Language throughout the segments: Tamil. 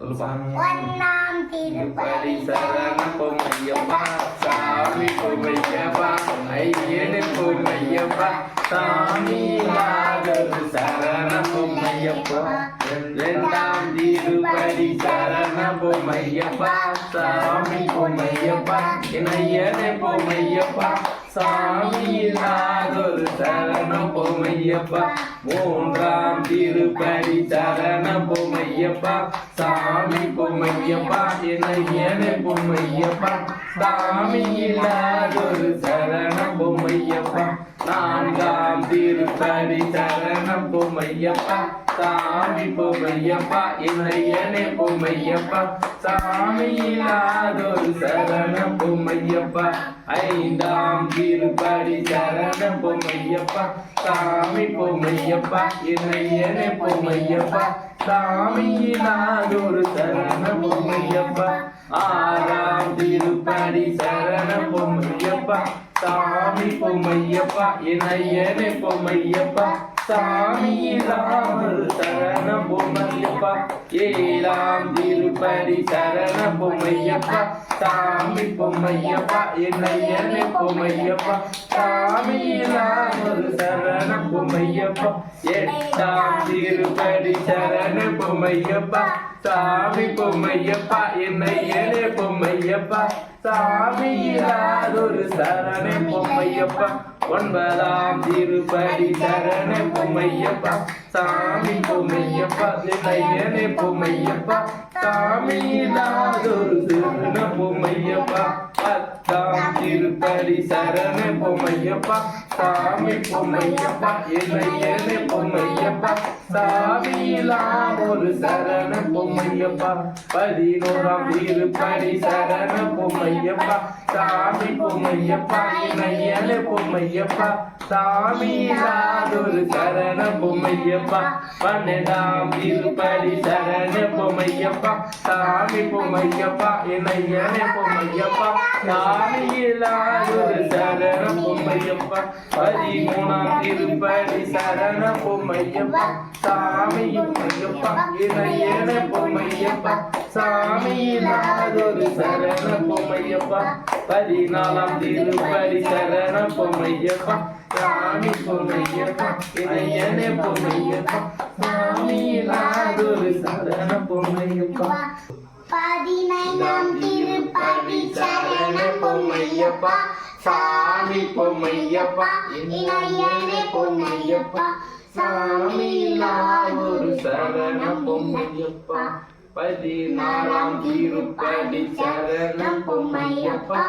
சாமி ஒன்னாம் திருப்பதி திருப்பதி சரணம் பொம்மையப்பா சாமி பொம்மையப்பா ஐயனு பொம்மையப்பா சாமி சரணம் பொம்மையப்பா இரண்டாம் திருப்பதி சரணம் பொம்மையப்பா சாமி பொம்மையப்பா இணையனு பொம்மையப்பா சாமி இல்லாதொரு சரணம் பொம்மையப்பா மூன்றாம் திருப்பதி சரணம் பொம்மையப்பா சாமி பொம்மையப்பா இணையனு பொம்மையப்பா சாமி இல்லாதொரு சரணம் பொம்மையப்பா நான்காம் திருப்பதி சரணம் பொம்மையப்பா சாமி பொம்மையப்பா இணையனே பொம்மையப்பா சாமி இல்லாதொரு சரணம் பொம்மையப்பா ஐந்தாம் திருப்படி சரணம் பொம்மையப்பா சாமி பொம்மையப்பா இணையனே பொம்மையப்பா சாமி இல்லாதொரு சரணம் பொம்மையப்பா ஆறாம் திருப்படி சரணம் பொம்மையப்பா சாமி பொம்மையப்பா இணையனே பொம்மையப்பா சாமி சரண பொம்மையப்பா ஏழாம் திருப்பதி சரணம் பொம்மையப்பா சாமி பொம்மையப்பா இணையனே பொம்மையப்பா சாமி இல்லாமல் சரணம் பொம்மையப்பா எட்டாம் திருப்பதி சரண பொம்மையப்பா சாமி பொம்மையப்பா என்னையனே பொம்மையப்பா சாமி இல்லாதொரு சரண பொம்மையப்பா ஒன்பதாம் திருப்பதி தரணே பொம்மையப்பா. சாமி பொம்மையப்பா என்னையனே பொம்மையப்பா. சாமி நாதொரு திருண பொம்மையப்பா. பத்தாம் திருப்பதி சரணே பொம்மையப்பா. சாமி பொம்மையப்பா இளையனே பொம்மையப்பா. சாமி ஒரு சரண பொம்மையப்பா. பதினோராம் திருப்பதி சரண பொம்மையப்பா. சாமி பொம்மையப்பா இளையனே பொம்மையப்பா. சாமி சாதுரு சரண பொம்மையப்பா. பன்னெண்டாம் திருப்படி சரண பொம்மையப்பா. சாமி பொம்மையப்பா என்னையனே பொம்மையப்பா. சாமி இல்லாதொரு சரண பொம்மையப்பா. பதிமூணாம் திருப்படி சரண பொம்மையப்பா. சாமி பொம்மையப்பா என்னையனே பொம்மையப்பா. சாமி இல்லாதொரு சரண பொம்மையப்பா. பதினாலாம் திருப்படி பொம்மையப்பா சாமி பொம்மையப்பா இணையன பொம்மையப்பா சாமி இல்லாதொரு சரண பொம்மையப்பா பதினைந்தாம் திருப்பதி சரண பொம்மையப்பா சாமி பொம்மையப்பா இணையனே பொம்மையப்பா சாமி ஒரு சரண பொம்மையப்பா பதினாறாம் திருப்படி சரணம் பொம்மையப்பா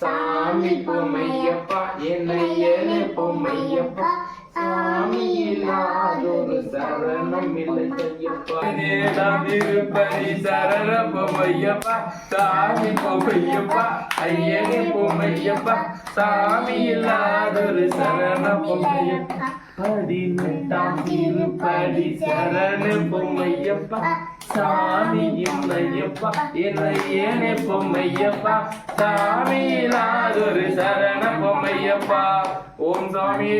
சாமி பொம்மையப்பா என்னையன பொம்மையப்பா சாமி இல்லாதொரு சரணம் இல்லை ஐயப்பா ஏழாம் திருப்பதி சரண பொம்மையப்பா சாமி பொம்மையப்பா ஐயனே பொம்மையப்பா சாமி இல்லாதொரு சரணம் பொம்மையப்பா. பதினெட்டாம் திருப்பதி சரண பொம்மையப்பா. சாமி என்னையப்பா என்னையேனே பொம்மையப்பா. சாமி இல்லாதொரு சரண பொம்மையப்பா. ஓம் சாமி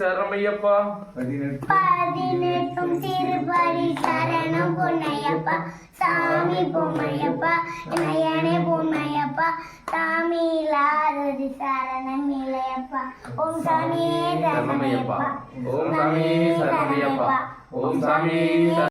சரமையப்பா பதினெட்டு பதினெட்டும் திருப்பதி சரணம் பொன்னையப்பா. சாமி பொம்மையப்பா. இணையனே பொம்மையப்பா. சாமி இல்லாதது சரணம் இளையப்பா ஓம் சாமியே சரணமையப்பா சரணமையப்பா ஓம் சாமி சரணையப்பா ஓம் சாமி